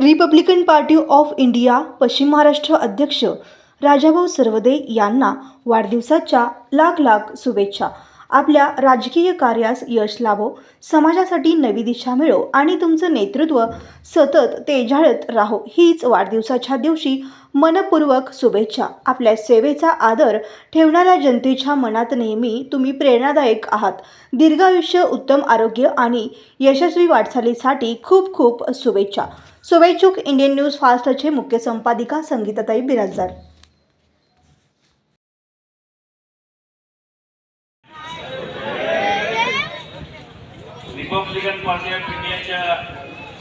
Republican Party of India पश्चिम महाराष्ट्र अध्यक्ष राजाभाऊ सर्वदे यांना वाढदिवसाच्या लाख लाख शुभेच्छा. आपल्या राजकीय कार्यास यश लावो समाजासाठी नवी दिशा मिळो आणि तुमचं नेतृत्व सतत तेजाळत राहो. हीच वाढदिवसाच्या दिवशी मनपूर्वक शुभेच्छा. आपल्या सेवेचा आदर ठेवणाऱ्या जनतेच्या मनात नेहमी तुम्ही प्रेरणादायक आहात. दीर्घायुष्य उत्तम आरोग्य आणि यशस्वी वाटचालीसाठी खूप खूप शुभेच्छा. शुभेच्छुक इंडियन न्यूज फास्टचे मुख्य संपादिका संगीताताई बिराजदार. रिपब्लिकन पार्टी ऑफ इंडियाच्या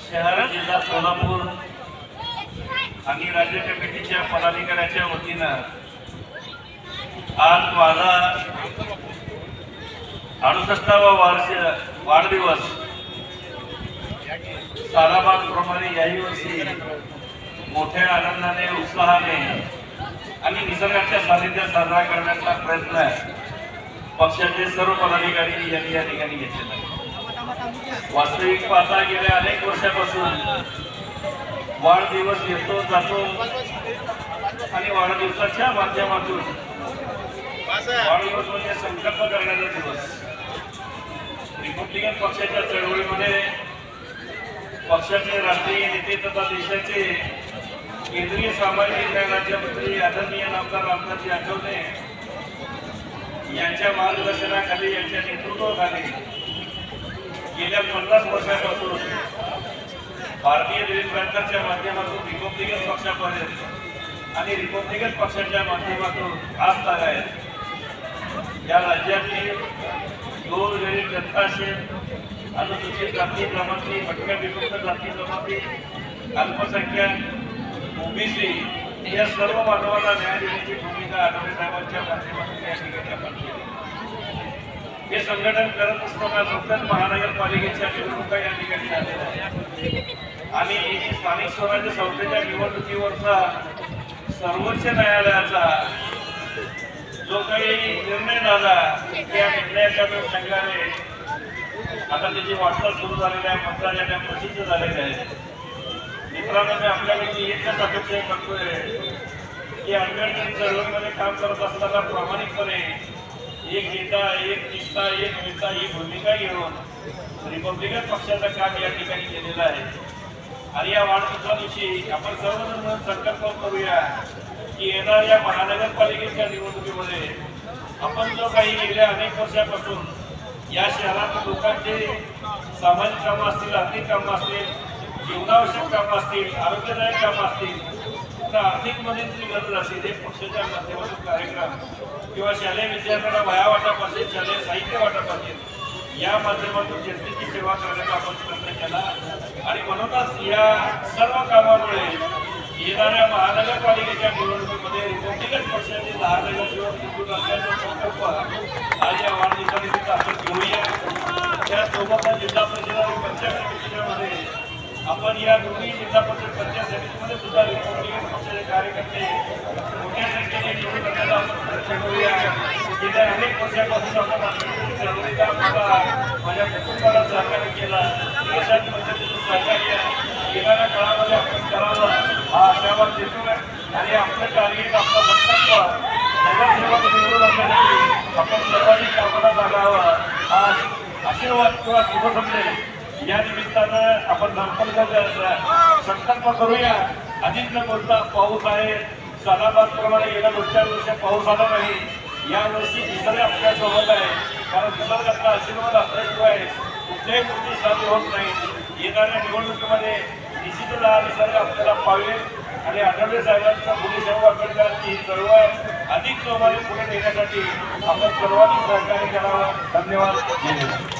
शहर जिल्हा सोलापूर आणि राज्य कमिटीच्या पदाधिकाऱ्याच्या वतीनं आज माझा अडुसष्टावा वार्ष वाढदिवस सालाबादप्रमाणे याही वर्षी मोठ्या आनंदाने उत्साहाने आणि निसर्गाच्या सानिध्यात साजरा करण्याचा प्रयत्न पक्षाचे सर्व पदाधिकारी यांनी या ठिकाणी घेतलेला आहे. वास्तविक पाहता गेल्या अनेक वर्षापासून वाढदिवस येतो जातो आणि वाढदिवसाच्या माध्यमातून वाढदिवस म्हणजे संकल्प करण्याचा दिवस. रिपब्लिकन पक्षाच्या चळवळीमध्ये पक्षाचे राष्ट्रीय नेते तथा देशाचे केंद्रीय सामाजिक न्याय राज्यमंत्री आदरणीय नामदार रामदासजी आठवले यांच्या मार्गदर्शनाखाली यांच्या नेतृत्वाखाली गेल्या पन्नास वर्षापासून भारतीय जनता बँकरच्या माध्यमातून रिपब्लिकन पक्षापर्यंत आणि रिपब्लिकन पक्षाच्या माध्यमातून आज आहेत या राज्यातील दोन वेळी जनता असेल अनुसूचित जाती जमाती भटक्या विभक्त जाती जमाती अल्पसंख्याक ओबीसी या सर्व मानवाला न्याय देण्याची भूमिका आठवले साहेबांच्या माध्यमातून या ठिकाणी आपण केली. हे संघटन करत असताना नुकत्याच महानगरपालिकेच्या निवडणुका या ठिकाणी झालेल्या आहेत आणि स्थानिक स्वराज्य संस्थेच्या निवडणुकीवरचा सर्वोच्च न्यायालयाचा जो काही निर्णय झाला त्या निर्णयाच्या संघाने आता त्याची वाटचाल सुरू झालेली आहे मंत्रालयाने प्रसिद्ध झालेले आहे. मित्रांनो मी आपल्यापैकी एकच अपेक्षा करतोय की आंबेडकरी चळवळीमध्ये काम करत असताना प्रामाणिकपणे एक नेता एक निष्ठा एक नेता ही भूमिका घेऊन रिपब्लिकन पक्षाचं काम या ठिकाणी केलेलं आहे. आणि या वाढदिवसा दिवशी आपण सर्वजण मिळून संकल्प करूया की येणाऱ्या महानगरपालिकेच्या निवडणुकीमध्ये आपण जो काही गेल्या अनेक वर्षापासून या शहरात लोकांचे सामाजिक कामं असतील आर्थिक कामं असतील जीवनावश्यक कामं असतील आरोग्यदायक कामं असतील तर आर्थिक मदतीची गरज असेल हे पक्षाच्या माध्यमातून कार्यक्रम किंवा शालेय विद्यार्थ्यांना वया वाटप असेल शालेय साहित्य वाटप असेल या माध्यमातून जनतेची सेवा करण्याचा आपण प्रयत्न केला. आणि म्हणूनच या सर्व कामामुळे येणाऱ्या महानगरपालिकेच्या निवडणुकीमध्ये रिपब्लिकन पक्षाचे दहा नगरसेवक निवडून आणण्याचा संकल्प आज या वाढदिवसानिमित्त आपण घेऊया. त्यासोबतच जिल्हा परिषद आणि पंचायत समितीच्या मध्ये आपण या दोन्ही जिल्हा परिषद पंचायत समितीमध्ये सुद्धा रिपब्लिकन पक्षाचे कार्यकर्ते मोठ्या संख्येने निवडून करूया गेल्या अनेक वर्षापासून आपण माझ्या कुटुंबाला सहकार्य केला देशात पद्धतीचं सहकार्य येणाऱ्या काळामध्ये आपण करावं हा आशावाद देतोय आणि आपलं टार्गेट आपला संकल्प आपण सर्वांनी कामाला लागावं हा आशीर्वाद किंवा शुभ या निमित्तानं आपण धरपडचा संकल्प करूया. अधिक न बोलता पाऊस आहे. सालाबादप्रमाणे गेल्या दोन वर्षी पाऊस आला नाही. या वर्षी निसर्ग आपल्यासोबत आहे. कारण निसर्गातला आशीर्वाद असल्याशिवाय कुठल्याही गोष्टी साध्य होत नाही. येणाऱ्या निवडणुकीमध्ये निश्चितच हा निसर्ग आपल्याला पावेल आणि आठवले साहेबांचा फुले सेवा आंबेडकरांची ही चळवळ अधिक जोमाने पुढे नेण्यासाठी आपण सर्वांनी सहकार्य करावं. धन्यवाद.